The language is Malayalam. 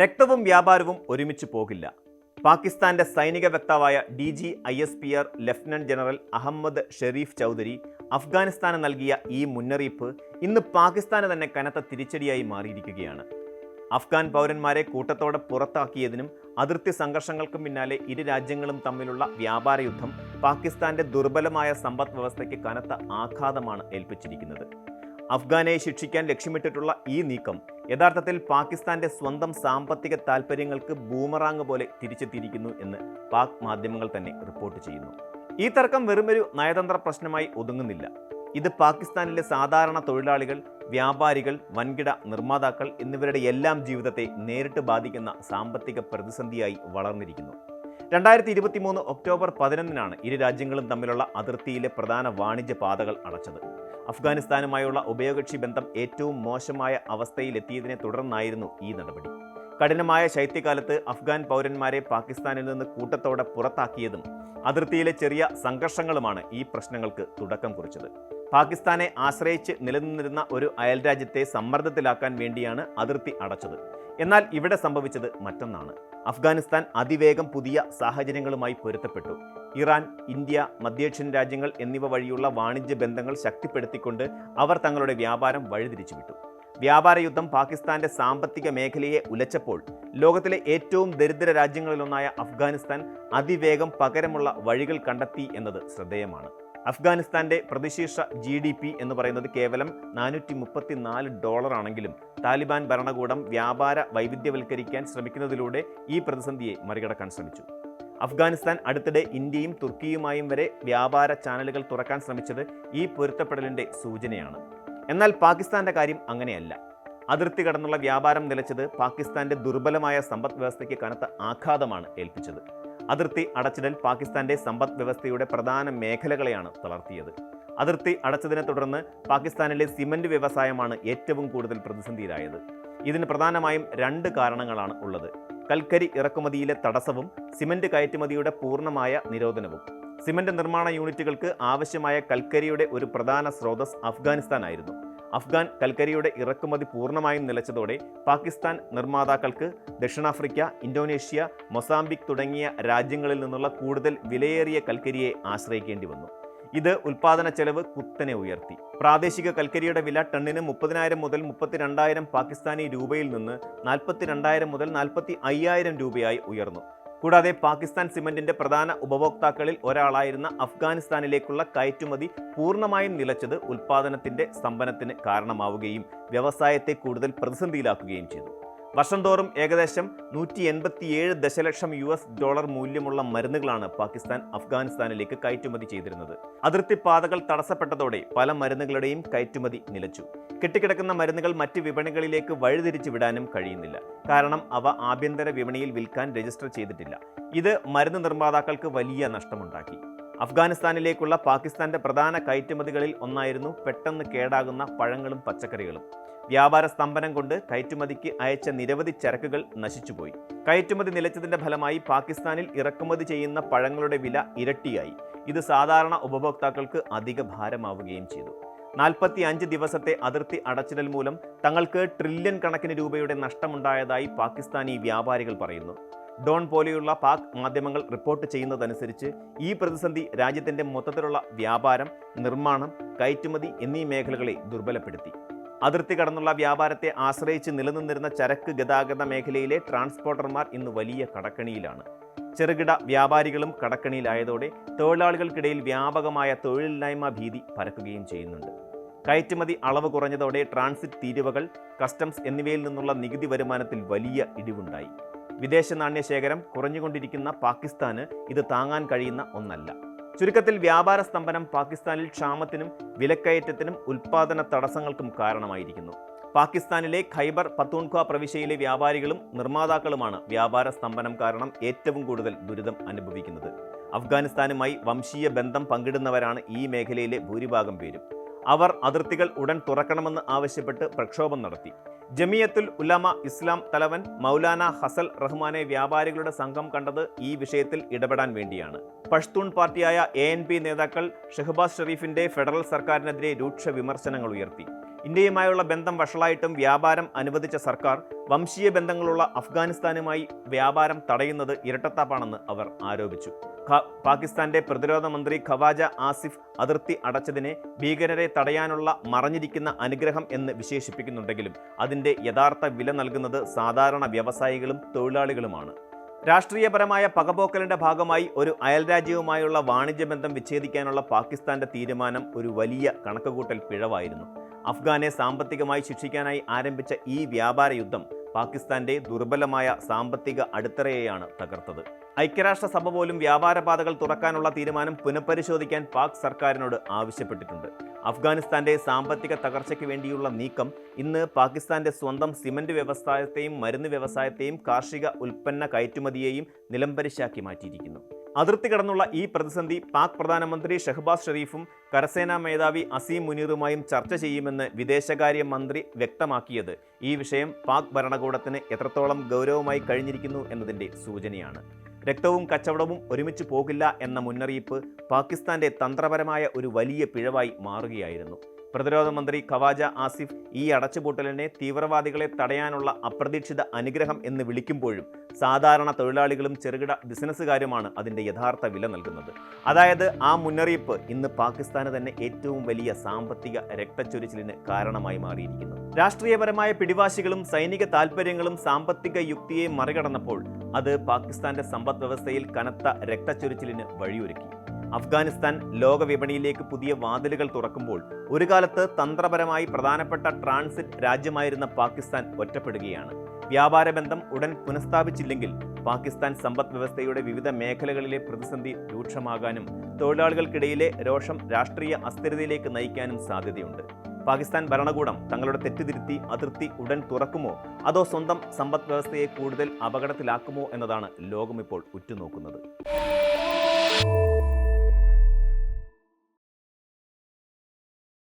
രക്തവും വ്യാപാരവും ഒരുമിച്ച് പോകില്ല. പാകിസ്ഥാന്റെ സൈനിക വക്താവായ D G I S P R lieutenant general Ahmed Sharif Chaudhry അഫ്ഗാനിസ്ഥാന് നൽകിയ ഈ മുന്നറിയിപ്പ് ഇന്ന് പാകിസ്ഥാന് തന്നെ കനത്ത തിരിച്ചടിയായി മാറിയിരിക്കുകയാണ്. അഫ്ഗാൻ പൗരന്മാരെ കൂട്ടത്തോടെ പുറത്താക്കിയതിനും അതിർത്തി സംഘർഷങ്ങൾക്കും പിന്നാലെ ഇരു രാജ്യങ്ങളും തമ്മിലുള്ള വ്യാപാര യുദ്ധം പാകിസ്ഥാന്റെ ദുർബലമായ സമ്പദ് വ്യവസ്ഥയ്ക്ക് കനത്ത ആഘാതമാണ് ഏൽപ്പിച്ചിരിക്കുന്നത്. അഫ്ഗാനെ ശിക്ഷിക്കാൻ ലക്ഷ്യമിട്ടിട്ടുള്ള ഈ നീക്കം യഥാർത്ഥത്തിൽ പാകിസ്ഥാന്റെ സ്വന്തം സാമ്പത്തിക താൽപ്പര്യങ്ങൾക്ക് ബൂമറാങ് പോലെ തിരിച്ചെത്തിയിരിക്കുന്നു എന്ന് പാക് മാധ്യമങ്ങൾ തന്നെ റിപ്പോർട്ട് ചെയ്യുന്നു. ഈ തർക്കം വെറുമൊരു നയതന്ത്ര പ്രശ്നമായി ഒതുങ്ങുന്നില്ല. ഇത് പാകിസ്ഥാനിലെ സാധാരണ തൊഴിലാളികൾ വ്യാപാരികൾ വൻകിട നിർമ്മാതാക്കൾ എന്നിവരുടെ എല്ലാം ജീവിതത്തെ നേരിട്ട് ബാധിക്കുന്ന സാമ്പത്തിക പ്രതിസന്ധിയായി വളർന്നിരിക്കുന്നു. രണ്ടായിരത്തി ഇരുപത്തി മൂന്ന് ഒക്ടോബർ പതിനൊന്നിനാണ് ഇരു രാജ്യങ്ങളും തമ്മിലുള്ള അതിർത്തിയിലെ പ്രധാന വാണിജ്യ പാതകൾ അടച്ചത്. അഫ്ഗാനിസ്ഥാനുമായുള്ള ഉഭയകക്ഷി ബന്ധം ഏറ്റവും മോശമായ അവസ്ഥയിലെത്തിയതിനെ തുടർന്നായിരുന്നു ഈ നടപടി. കഠിനമായ ശൈത്യകാലത്ത് അഫ്ഗാൻ പൗരന്മാരെ പാകിസ്ഥാനിൽ നിന്ന് കൂട്ടത്തോടെ പുറത്താക്കിയതും അതിർത്തിയിലെ ചെറിയ സംഘർഷങ്ങളുമാണ് ഈ പ്രശ്നങ്ങൾക്ക് തുടക്കം കുറിച്ചത്. പാകിസ്ഥാനെ ആശ്രയിച്ച് നിലനിന്നിരുന്ന ഒരു അയൽരാജ്യത്തെ സമ്മർദ്ദത്തിലാക്കാൻ വേണ്ടിയാണ് അതിർത്തി അടച്ചത്. എന്നാൽ ഇവിടെ സംഭവിച്ചത് മറ്റൊന്നാണ്. അഫ്ഗാനിസ്ഥാൻ അതിവേഗം പുതിയ സാഹചര്യങ്ങളുമായി പൊരുത്തപ്പെട്ടു. ഇറാൻ ഇന്ത്യ മധ്യേഷ്യൻ രാജ്യങ്ങൾ എന്നിവ വഴിയുള്ള വാണിജ്യ ബന്ധങ്ങൾ ശക്തിപ്പെടുത്തിക്കൊണ്ട് അവർ തങ്ങളുടെ വ്യാപാരം വഴിതിരിച്ചുവിട്ടു. വ്യാപാര യുദ്ധം പാകിസ്ഥാന്റെ സാമ്പത്തിക മേഖലയെ ഉലച്ചപ്പോൾ ലോകത്തിലെ ഏറ്റവും ദരിദ്ര രാജ്യങ്ങളിലൊന്നായ അഫ്ഗാനിസ്ഥാൻ അതിവേഗം പകരമുള്ള വഴികൾ കണ്ടെത്തി എന്നത് ശ്രദ്ധേയമാണ്. അഫ്ഗാനിസ്ഥാന്റെ പ്രതിശീർഷ ജി ഡി പി എന്ന് പറയുന്നത് കേവലം നാനൂറ്റി മുപ്പത്തിനാല് ഡോളർ ആണെങ്കിലും താലിബാൻ ഭരണകൂടം വ്യാപാര വൈവിധ്യവൽക്കരിക്കാൻ ശ്രമിക്കുന്നതിലൂടെ ഈ പ്രതിസന്ധിയെ മറികടക്കാൻ ശ്രമിച്ചു. അഫ്ഗാനിസ്ഥാൻ അടുത്തിടെ ഇന്ത്യയും തുർക്കിയുമായും വരെ വ്യാപാര ചാനലുകൾ തുറക്കാൻ ശ്രമിച്ചത് ഈ പൊരുത്തപ്പെടലിന്റെ സൂചനയാണ്. എന്നാൽ പാകിസ്ഥാന്റെ കാര്യം അങ്ങനെയല്ല. അതിർത്തി കടന്നുള്ള വ്യാപാരം നിലച്ചത് പാകിസ്ഥാന്റെ ദുർബലമായ സമ്പദ് വ്യവസ്ഥയ്ക്ക് കനത്ത ആഘാതമാണ് ഏൽപ്പിച്ചത്. അതിർത്തി അടച്ചിടൽ പാകിസ്ഥാന്റെ സമ്പദ് വ്യവസ്ഥയുടെ പ്രധാന മേഖലകളെയാണ് തളർത്തിയത്. അതിർത്തി അടച്ചതിനെ തുടർന്ന് പാകിസ്ഥാനിലെ സിമന്റ് വ്യവസായമാണ് ഏറ്റവും കൂടുതൽ പ്രതിസന്ധിയിലായത്. ഇതിന് പ്രധാനമായും രണ്ട് കാരണങ്ങളാണ് ഉള്ളത്. കൽക്കരി ഇറക്കുമതിയിലെ തടസ്സവും സിമന്റ് കയറ്റുമതിയുടെ പൂർണമായ നിരോധനവും. സിമന്റ് നിർമ്മാണ യൂണിറ്റുകൾക്ക് ആവശ്യമായ കൽക്കരിയുടെ ഒരു പ്രധാന സ്രോതസ് അഫ്ഗാനിസ്ഥാനായിരുന്നു. അഫ്ഗാൻ കൽക്കരിയുടെ ഇറക്കുമതി പൂർണമായും നിലച്ചതോടെ പാകിസ്ഥാൻ നിർമ്മാതാക്കൾക്ക് ദക്ഷിണാഫ്രിക്ക ഇന്തോനേഷ്യ മൊസാംബിക് തുടങ്ങിയ രാജ്യങ്ങളിൽ നിന്നുള്ള കൂടുതൽ വിലയേറിയ കൽക്കരിയെ ആശ്രയിക്കേണ്ടി വന്നു. ഇത് ഉൽപാദന ചെലവ് കുത്തനെ ഉയർത്തി. പ്രാദേശിക കൽക്കരിയുടെ വില ടണ്ണിന് മുപ്പതിനായിരം മുതൽ മുപ്പത്തിരണ്ടായിരം പാകിസ്ഥാനി രൂപയിൽ നിന്ന് നാൽപ്പത്തിരണ്ടായിരം മുതൽ നാൽപ്പത്തി അയ്യായിരം രൂപയായി ഉയർന്നു. കൂടാതെ പാകിസ്ഥാൻ സിമന്റിന്റെ പ്രധാന ഉപഭോക്താക്കളിൽ ഒരാളായിരുന്ന അഫ്ഗാനിസ്ഥാനിലേക്കുള്ള കയറ്റുമതി പൂർണമായും നിലച്ചത് ഉൽപാദനത്തിന്റെ സ്തംഭനത്തിന് കാരണമാവുകയും വ്യവസായത്തെ കൂടുതൽ പ്രതിസന്ധിയിലാക്കുകയും ചെയ്തു. വർഷം തോറും ഏകദേശം നൂറ്റി എൺപത്തിയേഴ് ദശലക്ഷം യു എസ് ഡോളർ മൂല്യമുള്ള മരുന്നുകളാണ് പാകിസ്ഥാൻ അഫ്ഗാനിസ്ഥാനിലേക്ക് കയറ്റുമതി ചെയ്തിരുന്നത്. അതിർത്തി പാതകൾ തടസ്സപ്പെട്ടതോടെ പല മരുന്നുകളുടെയും കയറ്റുമതി നിലച്ചു. കെട്ടിക്കിടക്കുന്ന മരുന്നുകൾ മറ്റ് വിപണികളിലേക്ക് വഴിതിരിച്ചു വിടാനും കഴിയുന്നില്ല. കാരണം അവ ആഭ്യന്തര വിപണിയിൽ വിൽക്കാൻ രജിസ്റ്റർ ചെയ്തിട്ടില്ല. ഇത് മരുന്ന് നിർമ്മാതാക്കൾക്ക് വലിയ നഷ്ടമുണ്ടാക്കി. അഫ്ഗാനിസ്ഥാനിലേക്കുള്ള പാകിസ്ഥാന്റെ പ്രധാന കയറ്റുമതികളിൽ ഒന്നായിരുന്നു പെട്ടെന്ന് കേടാകുന്ന പഴങ്ങളും പച്ചക്കറികളും. വ്യാപാര സ്തംഭനം കൊണ്ട് കയറ്റുമതിക്ക് അയച്ച നിരവധി ചരക്കുകൾ നശിച്ചുപോയി. കയറ്റുമതി നിലച്ചതിന്റെ ഫലമായി പാകിസ്ഥാനിൽ ഇറക്കുമതി ചെയ്യുന്ന പഴങ്ങളുടെ വില ഇരട്ടിയായി. ഇത് സാധാരണ ഉപഭോക്താക്കൾക്ക് അധിക ഭാരമാവുകയും ചെയ്തു. നാൽപ്പത്തി അഞ്ച് ദിവസത്തെ അതിർത്തി അടച്ചിടൽ മൂലം തങ്ങൾക്ക് ട്രില്യൺ കണക്കിന് രൂപയുടെ നഷ്ടമുണ്ടായതായി പാകിസ്ഥാനി വ്യാപാരികൾ പറയുന്നു. ഡോൺ പോലെയുള്ള പാക് മാധ്യമങ്ങൾ റിപ്പോർട്ട് ചെയ്യുന്നതനുസരിച്ച് ഈ പ്രതിസന്ധി രാജ്യത്തിന്റെ മൊത്തത്തിലുള്ള വ്യാപാരം നിർമ്മാണം കയറ്റുമതി എന്നീ മേഖലകളെ ദുർബലപ്പെടുത്തി. അതിർത്തി കടന്നുള്ള വ്യാപാരത്തെ ആശ്രയിച്ച് നിലനിന്നിരുന്ന ചരക്ക് ഗതാഗത മേഖലയിലെ ട്രാൻസ്പോർട്ടർമാർ ഇന്ന് വലിയ കടക്കണിയിലാണ്. ചെറുകിട വ്യാപാരികളും കടക്കണിയിലായതോടെ തൊഴിലാളികൾക്കിടയിൽ വ്യാപകമായ തൊഴിലില്ലായ്മ ഭീതി പരക്കുകയും ചെയ്യുന്നുണ്ട്. കയറ്റുമതി അളവ് കുറഞ്ഞതോടെ ട്രാൻസിറ്റ് തീരുവകൾ കസ്റ്റംസ് എന്നിവയിൽ നിന്നുള്ള നികുതി വരുമാനത്തിൽ വലിയ ഇടിവുണ്ടായി. വിദേശ നാണ്യശേഖരം കുറഞ്ഞുകൊണ്ടിരിക്കുന്ന പാകിസ്ഥാന് ഇത് താങ്ങാൻ കഴിയുന്ന ഒന്നല്ല. ചുരുക്കത്തിൽ വ്യാപാര സ്തംഭനം പാകിസ്ഥാനിൽ ക്ഷാമത്തിനും വിലക്കയറ്റത്തിനും ഉൽപാദന തടസ്സങ്ങൾക്കും കാരണമായിരിക്കുന്നു. പാകിസ്ഥാനിലെ ഖൈബർ പത്തൂൺഖ പ്രവിശ്യയിലെ വ്യാപാരികളും നിർമ്മാതാക്കളുമാണ് വ്യാപാര സ്തംഭനം കാരണം ഏറ്റവും കൂടുതൽ ദുരിതം അനുഭവിക്കുന്നത്. അഫ്ഗാനിസ്ഥാനുമായി വംശീയ ബന്ധം പങ്കിടുന്നവരാണ് ഈ മേഖലയിലെ ഭൂരിഭാഗം പേരും. അവർ അതിർത്തികൾ ഉടൻ തുറക്കണമെന്ന് ആവശ്യപ്പെട്ട് പ്രക്ഷോഭം നടത്തി. ജമിയത്തുൽ ഉലമ ഇസ്ലാം തലവൻ മൗലാന ഹസൽ റഹ്മാനെ വ്യാപാരികളുടെ സംഘം കണ്ടത് ഈ വിഷയത്തിൽ ഇടപെടാൻ വേണ്ടിയാണ്. പഷ്തൂൺ പാർട്ടിയായ എ നേതാക്കൾ ഷെഹബാസ് ഷെറീഫിന്റെ ഫെഡറൽ സർക്കാരിനെതിരെ രൂക്ഷ വിമർശനങ്ങൾ ഉയർത്തി. ഇന്ത്യയുമായുള്ള ബന്ധം വഷളായിട്ടും വ്യാപാരം അനുവദിച്ച സർക്കാർ വംശീയ ബന്ധങ്ങളുള്ള അഫ്ഗാനിസ്ഥാനുമായി വ്യാപാരം തടയുന്നത് ഇരട്ടത്താപ്പാണെന്ന് അവർ ആരോപിച്ചു. പാകിസ്ഥാന്റെ പ്രതിരോധ മന്ത്രി ഖവാജ ആസിഫ് അതിർത്തി അടച്ചതിനെ ഭീകരരെ തടയാനുള്ള മറഞ്ഞിരിക്കുന്ന അനുഗ്രഹം എന്ന് വിശേഷിപ്പിക്കുന്നുണ്ടെങ്കിലും അതിന്റെ യഥാർത്ഥ വില നൽകുന്നത് സാധാരണ വ്യവസായികളും തൊഴിലാളികളുമാണ്. രാഷ്ട്രീയപരമായ പകപോക്കലിന്റെ ഭാഗമായി ഒരു അയൽരാജ്യവുമായുള്ള വാണിജ്യ ബന്ധം വിച്ഛേദിക്കാനുള്ള പാകിസ്ഥാന്റെ തീരുമാനം ഒരു വലിയ കണക്കുകൂട്ടൽ പിഴവായിരുന്നു. അഫ്ഗാനെ സാമ്പത്തികമായി ശിക്ഷിക്കാനായി ആരംഭിച്ച ഈ വ്യാപാര യുദ്ധം പാകിസ്ഥാന്റെ ദുർബലമായ സാമ്പത്തിക അടിത്തറയെയാണ് തകർത്തത്. ഐക്യരാഷ്ട്രസഭ പോലും വ്യാപാര പാതകൾ തുറക്കാനുള്ള തീരുമാനം പുനഃപരിശോധിക്കാൻ പാക് സർക്കാരിനോട് ആവശ്യപ്പെട്ടിട്ടുണ്ട്. അഫ്ഗാനിസ്ഥാന്റെ സാമ്പത്തിക തകർച്ചയ്ക്ക് വേണ്ടിയുള്ള നീക്കം ഇന്ന് പാകിസ്ഥാന്റെ സ്വന്തം സിമന്റ് വ്യവസായത്തെയും മരുന്ന് വ്യവസായത്തെയും കാർഷിക ഉൽപ്പന്ന കയറ്റുമതിയെയും നിലംപരിശാക്കി മാറ്റിയിരിക്കുന്നു. അതിർത്തി കടന്നുള്ള ഈ പ്രതിസന്ധി പാക് പ്രധാനമന്ത്രി ഷഹബാസ് ഷെരീഫും കരസേനാ മേധാവി അസീം മുനീറുമായും ചർച്ച ചെയ്യുമെന്ന് വിദേശകാര്യ മന്ത്രി വ്യക്തമാക്കിയത്. ഈ വിഷയം പാക് ഭരണകൂടത്തിന് എത്രത്തോളം ഗൗരവമായി കഴിഞ്ഞിരിക്കുന്നു എന്നതിന്റെ സൂചനയാണ്. രക്തവും കച്ചവടവും ഒരുമിച്ച് പോകില്ല എന്ന മുന്നറിയിപ്പ് പാകിസ്ഥാന്റെ തന്ത്രപരമായ ഒരു വലിയ പിഴവായി മാറുകയായിരുന്നു. പ്രതിരോധ മന്ത്രി കവാജ ആസിഫ് ഈ അടച്ചുപൂട്ടലിനെ തീവ്രവാദികളെ തടയാനുള്ള അപ്രതീക്ഷിത അനുഗ്രഹം എന്ന് വിളിക്കുമ്പോഴും സാധാരണ തൊഴിലാളികളും ചെറുകിട ബിസിനസ്സുകാരുമാണ് അതിന്റെ യഥാർത്ഥ വില നൽകുന്നത്. അതായത് ആ മുന്നറിയിപ്പ് ഇന്ന് പാകിസ്ഥാന് തന്നെ ഏറ്റവും വലിയ സാമ്പത്തിക രക്തച്ചൊരിച്ചിലിന് കാരണമായി മാറിയിരിക്കുന്നു. രാഷ്ട്രീയപരമായ പിടിവാശികളും സൈനിക താൽപ്പര്യങ്ങളും സാമ്പത്തിക യുക്തിയെ മറികടന്നപ്പോൾ അത് പാകിസ്ഥാന്റെ സമ്പദ് വ്യവസ്ഥയിൽ കനത്ത രക്തച്ചൊരിച്ചിലിന് വഴിയൊരുക്കി. അഫ്ഗാനിസ്ഥാൻ ലോക വിപണിയിലേക്ക് പുതിയ വാതിലുകൾ തുറക്കുമ്പോൾ ഒരു കാലത്ത് തന്ത്രപരമായി പ്രധാനപ്പെട്ട ട്രാൻസിറ്റ് രാജ്യമായിരുന്ന പാകിസ്ഥാൻ ഒറ്റപ്പെടുകയാണ്. വ്യാപാര ബന്ധം ഉടൻ പുനഃസ്ഥാപിച്ചില്ലെങ്കിൽ പാകിസ്ഥാൻ സമ്പദ് വ്യവസ്ഥയുടെ വിവിധ മേഖലകളിലെ പ്രതിസന്ധി രൂക്ഷമാകാനും തൊഴിലാളികൾക്കിടയിലെ രോഷം രാഷ്ട്രീയ അസ്ഥിരതയിലേക്ക് നയിക്കാനും സാധ്യതയുണ്ട്. പാകിസ്ഥാൻ ഭരണകൂടം തങ്ങളുടെ തെറ്റുതിരുത്തി അതിർത്തി ഉടൻ തുറക്കുമോ അതോ സ്വന്തം സമ്പദ് വ്യവസ്ഥയെ കൂടുതൽ അപകടത്തിലാക്കുമോ എന്നതാണ് ലോകം ഇപ്പോൾ ഉറ്റുനോക്കുന്നത്.